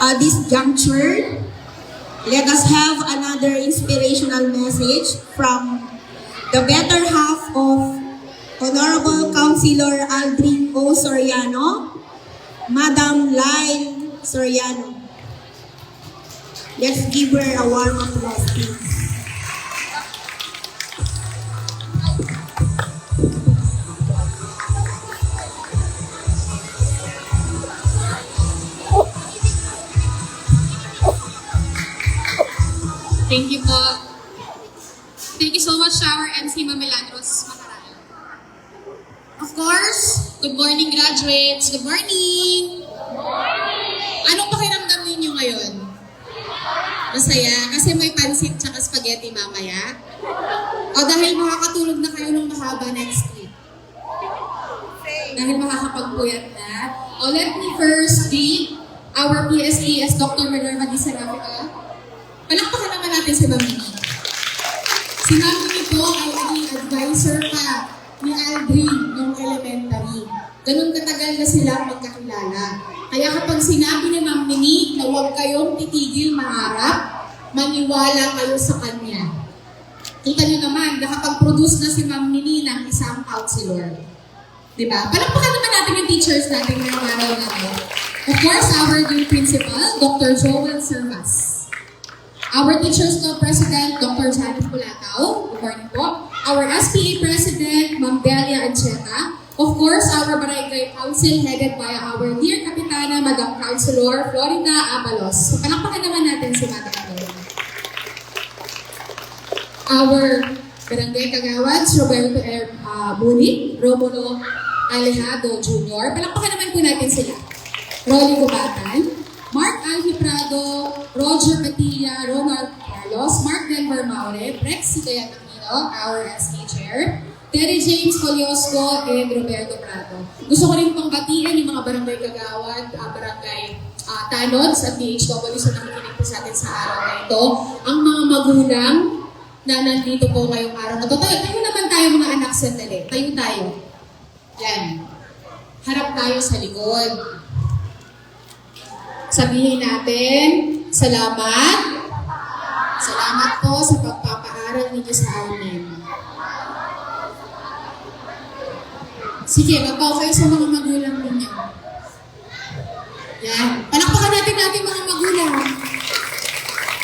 uh, this juncture, let us have another inspirational message from the better half of Honorable Councilor Aldrin O. Soriano, Madam Lyle Soriano. Let's give her a warm applause, please. Thank you po. Thank you so much, Shower MC Mamilagros Macaral. Of course, good morning graduates. Good morning! Anong pakiramdam ninyo ngayon? Masaya? Kasi may pansit tsaka spaghetti mamaya? O dahil makakatulog na kayo ng mahaba next week? Dahil makakapagpuyat na? O let me first greet our PSES Dr. Minerva Di Serafica. Palakpakan naman natin si Ma'am. Si Ma'am po ay naging advisor pa ni Aldrin nung elementary. Ganun katagal na sila magkakilala. Kaya kapag sinabi ni Ma'am Mimi na huwag kayong titigil maharap, maniwala kayo sa kanya. Kita niyo naman, nakapag-produce na si Ma'am Mimi ng isang counselor. Di ba? Palakpakan naman natin yung teachers natin ngayong araw na to. Of course, our dear principal, Dr. Joel Servas. Our Teachers Club President, Dr. Janet Pulatao. Good morning po. Our SPA President, Ma'am Delia Ancheta. Of course, our Barangay Council headed by our dear Kapitana, Madam Councilor Florida Abalos. So, palakpakan naman natin si Madam Florida. Our Barangay Kagawads, Roberto R. Uh, Muni, Romulo Alejado Jr. Palakpakan naman po natin sila. Rolly Gubatan, Mark Alvi Prado, Roger Patilla, Ronald Carlos, Mark Denver Maure, Rex Sigaya Aquino, our SK Chair, Terry James Coliosco, and Roberto Prado. Gusto ko rin pong batiin yung mga barangay kagawad, ah, barangay uh, Tanods at BHW sa nakikinig po sa atin sa araw na ito. Ang mga magulang na nandito po ngayong araw na to. Tayo, tayo naman tayo mga anak sandali. Tayo tayo. Yan. Harap tayo sa likod. Sabihin natin, salamat. Salamat po sa pagpapaaral ninyo sa amin. Sige, magpaw kayo sa mga magulang ninyo. Yan. Palakpakan natin natin mga magulang.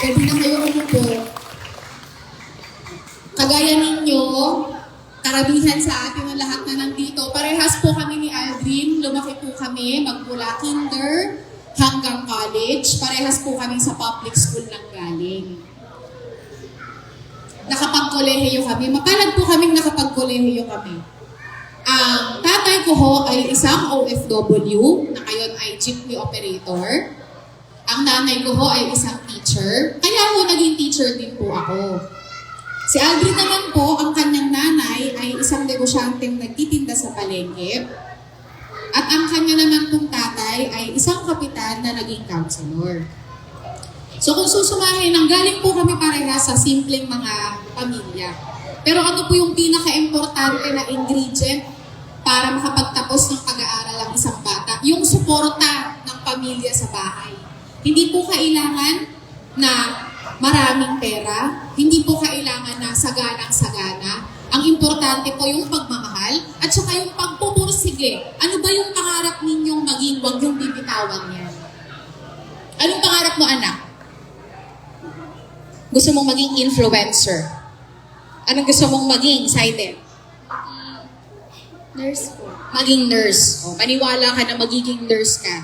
Pwede na kayo umupo. Kagaya ninyo, karamihan sa atin ang lahat na nandito. Parehas po kami ni Aldrin. Lumaki po kami magmula kinder hanggang college. Parehas po kami sa public school nang galing. Nakapagkolehiyo kami. Mapalad po kaming nakapagkolehiyo kami. Ang tatay ko ho ay isang OFW na ngayon ay jeepney operator. Ang nanay ko ho ay isang teacher. Kaya ho naging teacher din po ako. Si Aldrin naman po, ang kanyang nanay ay isang negosyanteng nagtitinda sa palengke. At ang kanya naman pong tatay ay isang kapitan na naging counselor. So kung susumahin, nanggaling po kami parehas sa simpleng mga pamilya. Pero ano po yung pinaka-importante na ingredient para makapagtapos ng pag-aaral ang isang bata? Yung suporta ng pamilya sa bahay. Hindi po kailangan na maraming pera, hindi po kailangan na saganang-sagana. Ang importante po yung pagmamahal at saka yung pagpupursige. Ano ba yung pangarap ninyong maging wag bibitawan yan? Anong pangarap mo, anak? Gusto mong maging influencer? Anong gusto mong maging, Saiden? Nurse po. Maging nurse. O, maniwala ka na magiging nurse ka.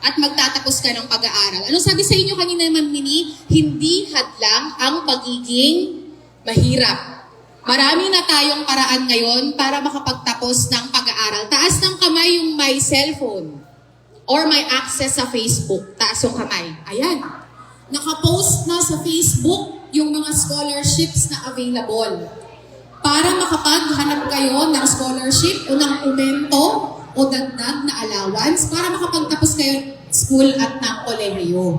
At magtatapos ka ng pag-aaral. Ano sabi sa inyo kanina, Ma'am Mini? Hindi hadlang ang pagiging mahirap. Marami na tayong paraan ngayon para makapagtapos ng pag-aaral. Taas ng kamay yung may cellphone or may access sa Facebook. Taas yung kamay. Ayan. Nakapost na sa Facebook yung mga scholarships na available. Para makapaghanap kayo ng scholarship o ng umento o dagdag na allowance para makapagtapos kayo school at ng kolehiyo.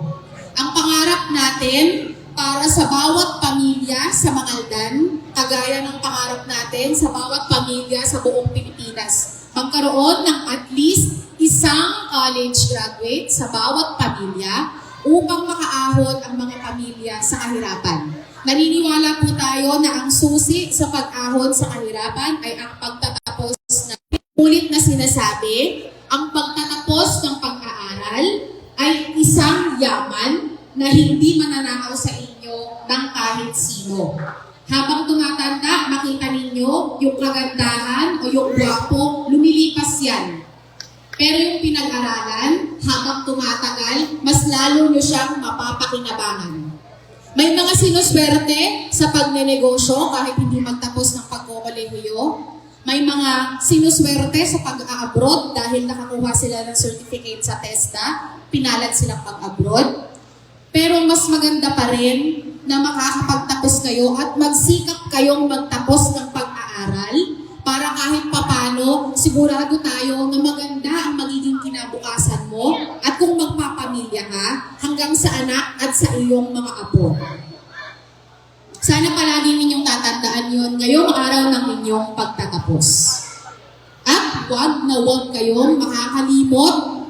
Ang pangarap natin para sa bawat pamilya sa Mangaldan, kagaya ng pangarap natin sa bawat pamilya sa buong Pilipinas, magkaroon ng at least isang college graduate sa bawat pamilya upang makaahon ang mga pamilya sa kahirapan. Naniniwala po tayo na ang susi sa pag-ahon sa kahirapan ay ang pagtatapos ng Ulit na sinasabi, ang pagtatapos ng pag-aaral ay isang yaman na hindi mananakaw sa inyo ng kahit sino. Habang tumatanda, makita ninyo yung kagandahan o yung gwapo, lumilipas yan. Pero yung pinag-aralan, habang tumatagal, mas lalo nyo siyang mapapakinabangan. May mga sinuswerte sa pagnenegosyo kahit hindi magtapos ng pagkokolehiyo. May mga sinuswerte sa pag-a-abroad dahil nakakuha sila ng certificate sa TESDA, pinalad silang pag-abroad. Pero mas maganda pa rin na makakapagtapos kayo at magsikap kayong magtapos ng pag-aaral para kahit papano, sigurado tayo na maganda ang magiging kinabukasan mo at kung magpapamilya ka hanggang sa anak at sa iyong mga apo. Sana palagi ninyong tatandaan yun ngayong araw ng inyong pagtatapos. At huwag na huwag kayong makakalimot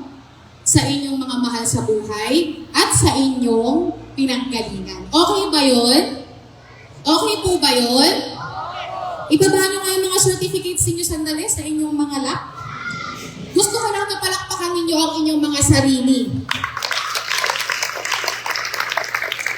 sa inyong mga mahal sa buhay at sa inyong pinanggalingan. Okay ba yun? Okay po ba yun? Ibaba nyo nga yung mga certificates ninyo sandali sa inyong mga lap. Gusto ko lang na palakpakan ninyo ang inyong mga sarili.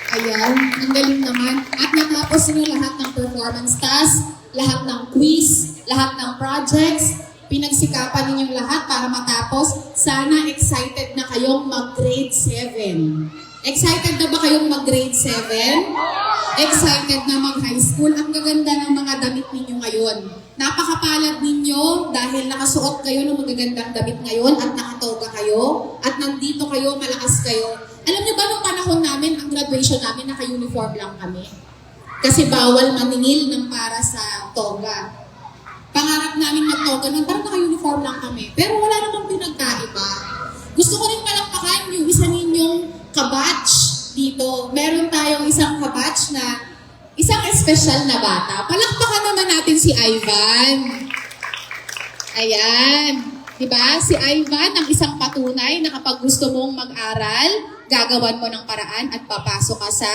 Ayan, ang galing naman. At natapos niyo lahat ng performance task, lahat ng quiz, lahat ng projects, pinagsikapan ninyong lahat para matapos. Sana excited na kayong mag-grade 7. Excited na ba kayong mag-grade 7? Excited na mag-high school? Ang gaganda ng mga damit ninyo ngayon. Napakapalad ninyo dahil nakasuot kayo ng magagandang damit ngayon at nakatoga kayo at nandito kayo, malakas kayo. Alam niyo ba nung panahon namin, ang graduation namin, naka-uniform lang kami. Kasi bawal maningil ng para sa toga. Pangarap namin mag-toga nun, parang naka-uniform lang kami. Pero wala namang pinagkaiba. Gusto ko rin palakpakan yung isa ninyong kabatch dito. Meron tayong isang kabatch na isang espesyal na bata. Palakpakan naman natin si Ivan. Ayan. Diba? Si Ivan ang isang patunay na kapag gusto mong mag-aral, gagawan mo ng paraan at papasok ka sa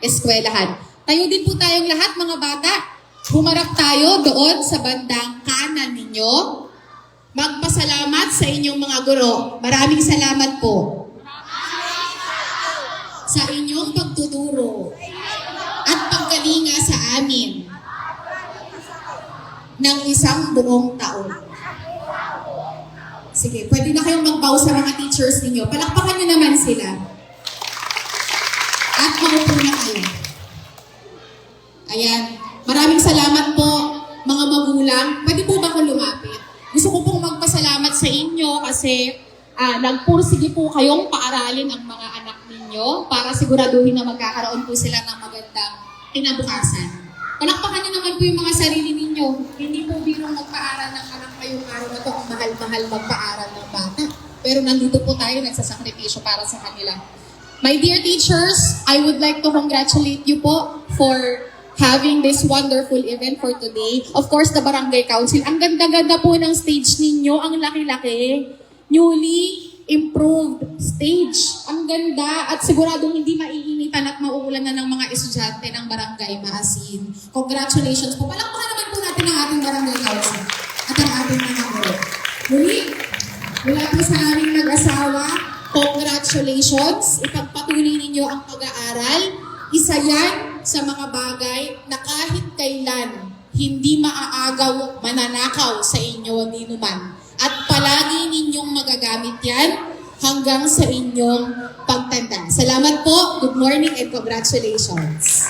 eskwelahan. Tayo din po tayong lahat mga bata. Humarap tayo doon sa bandang kanan ninyo. Magpasalamat sa inyong mga guro. Maraming salamat po. Sa inyong pagtuturo at pagkalinga sa amin ng isang buong taon. Sige, pwede na kayong magbaw sa mga teachers ninyo. Palakpakan nyo naman sila. At maupo na kayo. Ayan. Maraming salamat po, mga magulang. Pwede po ba akong lumapit? Gusto ko pong magpasalamat sa inyo kasi ah, nagpursige po kayong paaralin ang mga anak ninyo para siguraduhin na magkakaroon po sila ng magandang kinabukasan. Palakpakan niyo naman po yung mga sarili ninyo. Hindi po birong magpaaral ng anak ngayong araw na to ang mahal-mahal magpaaral ng bata. Pero nandito po tayo nagsasakripisyo para sa kanila. My dear teachers, I would like to congratulate you po for having this wonderful event for today. Of course, the Barangay Council. Ang ganda-ganda po ng stage ninyo. Ang laki-laki. Newly improved stage. Ang ganda at siguradong hindi maiinitan at mauulan na ng mga estudyante ng Barangay Maasin. Congratulations po. Palakpakan naman po natin ang ating Barangay Council at ang ating mga guro. Muli, mula po sa aming mag-asawa, congratulations. Ipagpatuloy ninyo ang pag-aaral. Isa yan sa mga bagay na kahit kailan hindi maaagaw, mananakaw sa inyo ni numan. At palagi ninyong magagamit yan hanggang sa inyong pagtanda. Salamat po, good morning and congratulations.